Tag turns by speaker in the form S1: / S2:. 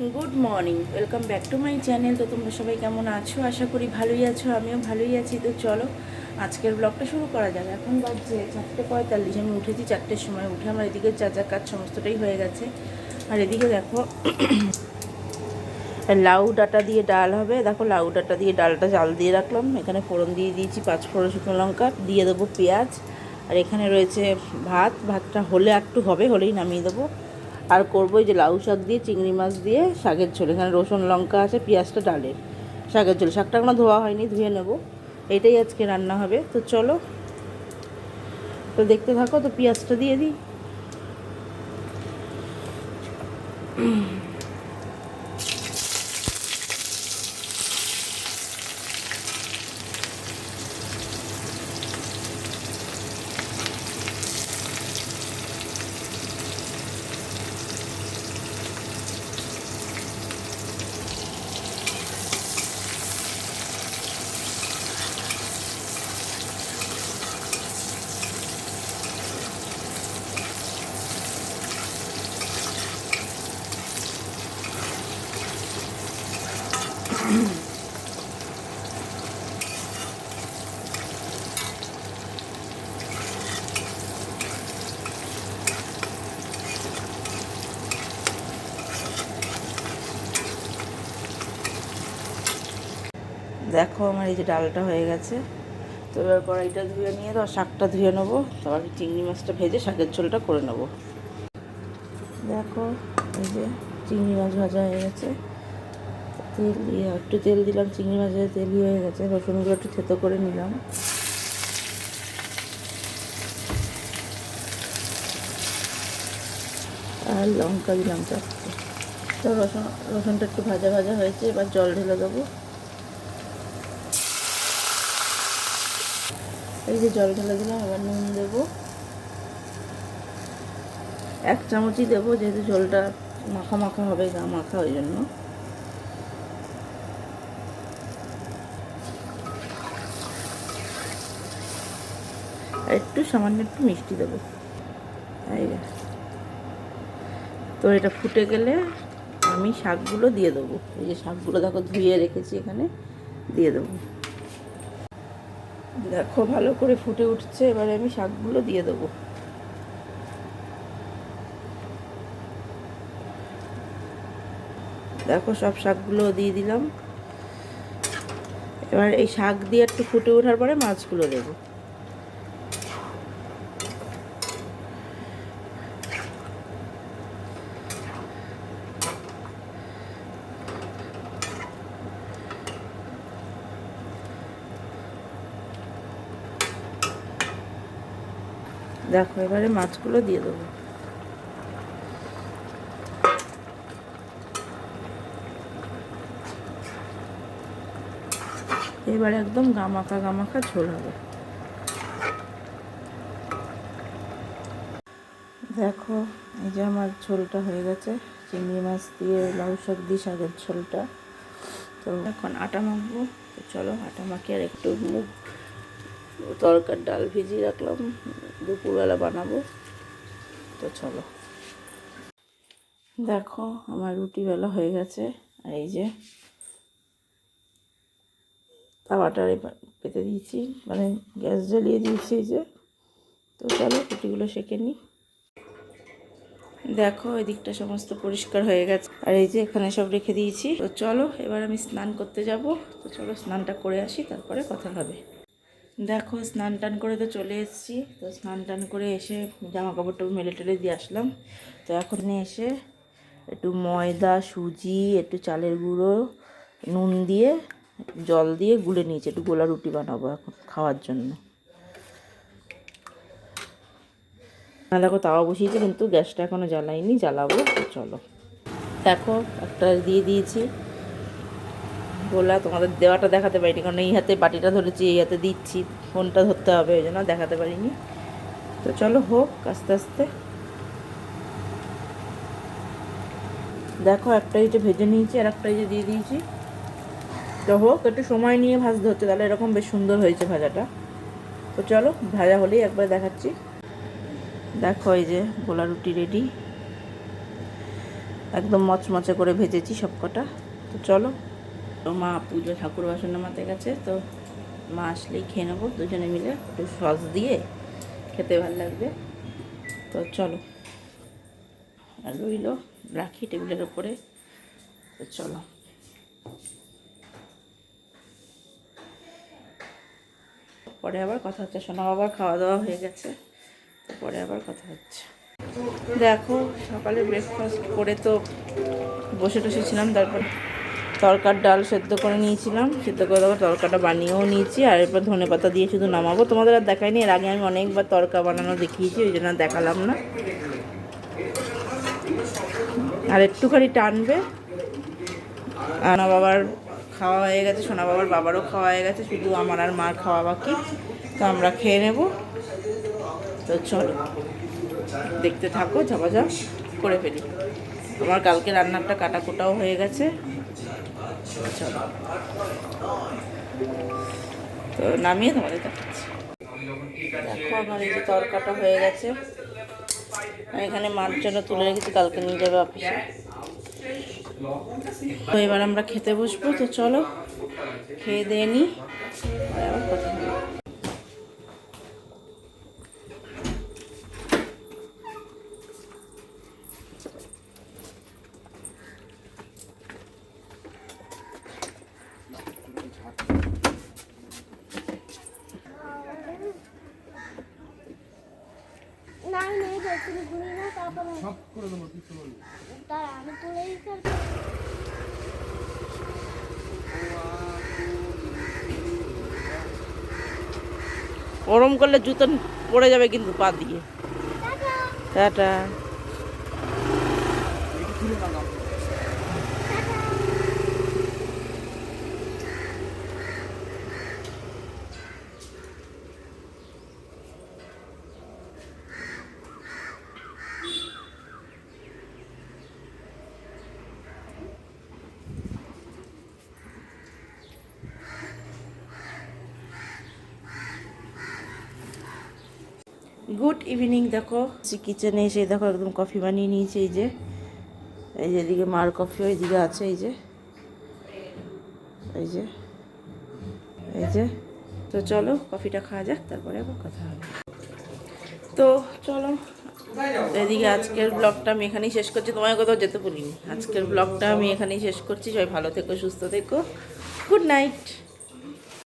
S1: Good morning welcome back to my channel তো তোমরা সবাই কেমন আছো? আশা করি ভালোই আছো, আমিও ভালোই আছি। তো চলো, আজকের ব্লগটা শুরু করা যাক। এখন বাজছে চারটে পঁয়তাল্লিশ, আমি উঠেছি চারটের সময়। উঠে আমার এদিকে যা যা কাজ সমস্তটাই হয়ে গেছে। আর এদিকে দেখো, লাউ ডাটা দিয়ে ডাল হবে। দেখো, লাউ ডাটা দিয়ে ডালটা জাল দিয়ে রাখলাম। এখানে ফোড়ন দিয়ে দিয়েছি, পাঁচ ফোড়ন শুকনো লঙ্কা, দিয়ে দেবো পেঁয়াজ। আর এখানে রয়েছে ভাত। ভাতটা হলে একটু হবে, হলেই নামিয়ে দেবো। আর করব যে লাউ শাক দিয়ে, চিংড়ি মাছ দিয়ে, শাকের ঝোল। এখানে রসুন, লঙ্কা আছে পেঁয়াজটা ডালের শাকের ঝোল। শাকটা এখনও ধোয়া হয়নি, ধুয়ে নেব। এটাই আজকে রান্না হবে। তো চলো। তো দেখতে থাকো, তো পেঁয়াজটা দিয়ে দিই। দেখো আমার এই যে ডালটা হয়ে গেছে। তো এবার কড়াইটা ধুয়ে নিয়ে তো শাকটা ধুয়ে নেব। তারপর চিংড়ি মাছটা ভেজে শাকের ঝোলটা করে নেব। দেখো এই যে চিংড়ি মাছ ভাজা হয়ে গেছে। তেল দিয়ে একটু তেল দিলাম, চিংড়ি মাছের তেলই হয়ে গেছে। রসুনগুলো একটু থেতো করে নিলাম। আর লঙ্কা দিলাম চারটে। তো রসুন, রসুনটা একটু ভাজা ভাজা হয়েছে, এবার জল ঢেলে দেবো। এই যে জল ঢেলে দিলাম, এবার নুন দেবো। এক চামচই দেবো, যেহেতু জলটা মাখা মাখা হবে, গা মাখা ওই জন্য। একটু সামান্য একটু মিষ্টি দেবো। তো এটা ফুটে গেলে আমি শাকগুলো দিয়ে দেবো। এই যে শাকগুলো দেখো ধুয়ে রেখেছি এখানে, দিয়ে দেবো। দেখো ভালো করে ফুটে উঠছে, এবারে আমি শাকগুলো দিয়ে দেবো। দেখো সব শাকগুলো দিয়ে দিলাম। এবার এই শাক দিয়ে একটু ফুটে ওঠার পরে মাছগুলো দেবো। দেখো, এবারে মাছগুলো দিয়ে দেবো। এবার একদম গামাখা গামাখা ঝোল হবে। দেখো, এই যে আমার ঝোলটা হয়ে গেছে। চিংড়ি মাছ দিয়ে লাউ শাক দিয়ে শাকের ঝোলটা। তো এখন আটা মাখবো। চলো, আটা মাখিয়ে আর একটু মুখ তরকার ডাল ভিজিয়ে রাখলাম, দুপুরবেলা বানাবো। তো চলো। দেখো, আমার রুটিবেলা হয়ে গেছে এই যে তাওয়াটারে পেতে দিয়েছি মানে গ্যাস জ্বালিয়ে দিয়েছি যে। তো চলো, রুটিগুলো সেঁকে নিই। দেখো, এদিকটা সমস্ত পরিষ্কার হয়ে গেছে, আর এই যে এখানে সব রেখে দিয়েছি। তো চলো, এবার আমি স্নান করতে যাব। তো চলো, স্নানটা করে আসি, তারপরে কথা হবে। দেখো, স্নান টান করে তো চলে এসেছি। তো স্নান টান করে এসে জামা কাপড়টা মেলে টেলে দিয়ে আসলাম। তো এখন এসে একটু ময়দা, সুজি, একটু চালের গুঁড়ো, নুন দিয়ে, জল দিয়ে গুলে নিয়েছি। একটু গোলা রুটি বানাবো এখন খাওয়ার জন্য। না, দেখো, তাওয়া বসিয়েছি, কিন্তু গ্যাসটা এখনও জ্বালাইনি, জ্বালাবো, চলো। দেখো, একটা দিয়ে দিয়েছি। গোলা তোমাদের দেওয়াটা দেখাতে পারিনি, কারণ এই হাতে বাটিটা ধরেছি, এই হাতে দিচ্ছি, ফোনটা ধরতে হবে ওই জন্য দেখাতে পারিনি। তো চলো হোক, আস্তে আস্তে। দেখো একটা যে ভেজে নিয়েছি, আর একটা যে দিয়ে দিয়েছি। তো হোক, একটু সময় নিয়ে ভাজতে হচ্ছে, তাহলে এরকম বেশ সুন্দর হয়েছে ভাজাটা। তো চলো, ভাজা হলেই একবার দেখাচ্ছি। দেখো এই যে গোলা রুটি রেডি। একদম মচমচে করে ভেজেছি সব কটা তো চলো তো মা পুজো ঠাকুর বাসন নামাতে গেছে, তো মা আসলেই খেয়ে নেব, দুজনে মিলে একটু সস দিয়ে খেতে ভালো লাগবে। তো চলো। আর রইল রাখি টেবিলের ওপরে তো চলো। পরে আবার কথা হচ্ছে, সোনা বাবার খাওয়া দাওয়া হয়ে গেছে পরে আবার কথা হচ্ছে। দেখো, সকালে ব্রেকফাস্ট করে তো বসে টসে ছিলাম, তারপর তরকার ডাল সেদ্ধ করে নিয়েছিলাম। সেদ্ধ করে তারপর তরকাটা বানিয়েও নিয়েছি। আর এরপর ধনে পাতা দিয়ে শুধু নামাবো। তোমাদের আর দেখাইনি এর আগে আমি অনেকবার তরকা বানানো দেখিয়েছি, ওই জন্য দেখালাম না। আর একটুখানি টানবে। আনা বাবার খাওয়া হয়ে গেছে। সোনা বাবার বাবারও খাওয়া হয়ে গেছে। শুধু আমার আর মার খাওয়া বাকি। তো আমরা খেয়ে নেব। তো চলো, দেখতে থাকো, ঝাপাঝাপ করে ফেলি। আমার কালকে রান্নাটা কাটা কোটাও হয়ে গেছে। চলো তো নামিয়ে তোমাদের দেখাচ্ছি। দেখো আমার এই যে তরকাটা হয়ে গেছে। এখানে মার জন্য তুলে রেখেছি, কালকে নিয়ে যাবে অফিসে। তো এবার আমরা খেতে বসবো, তো চলো, খেয়ে দিয়ে নিই আবার কথা হবে।
S2: না নেই তুমি ঘুরি না তারপরে দাঁড়া আমি তুলেই ফেলব
S1: গরম করলে জুতো পড়ে যাবে কিন্তু পা দিয়ে। টাটা। গুড ইভিনিং দেখো। কিচেনে এসে দেখো একদম কফি বানিয়ে নিয়েছে, এই যে। এই যে এদিকে মার কফি ওইদিকে আছে, এই যে। এই যে। এই যে। তো চলো কফিটা খাওয়া যাক, তারপরে আবার কথা হবে। তো চলো, এদিকে আজকের ব্লগটা আমি এখানেই শেষ করছি। তোমায় কোথাও যেতে বলিনি। আজকের ব্লগটা আমি এখানেই শেষ করছি। সবাই ভালো থেকো, সুস্থ থেকো। Good night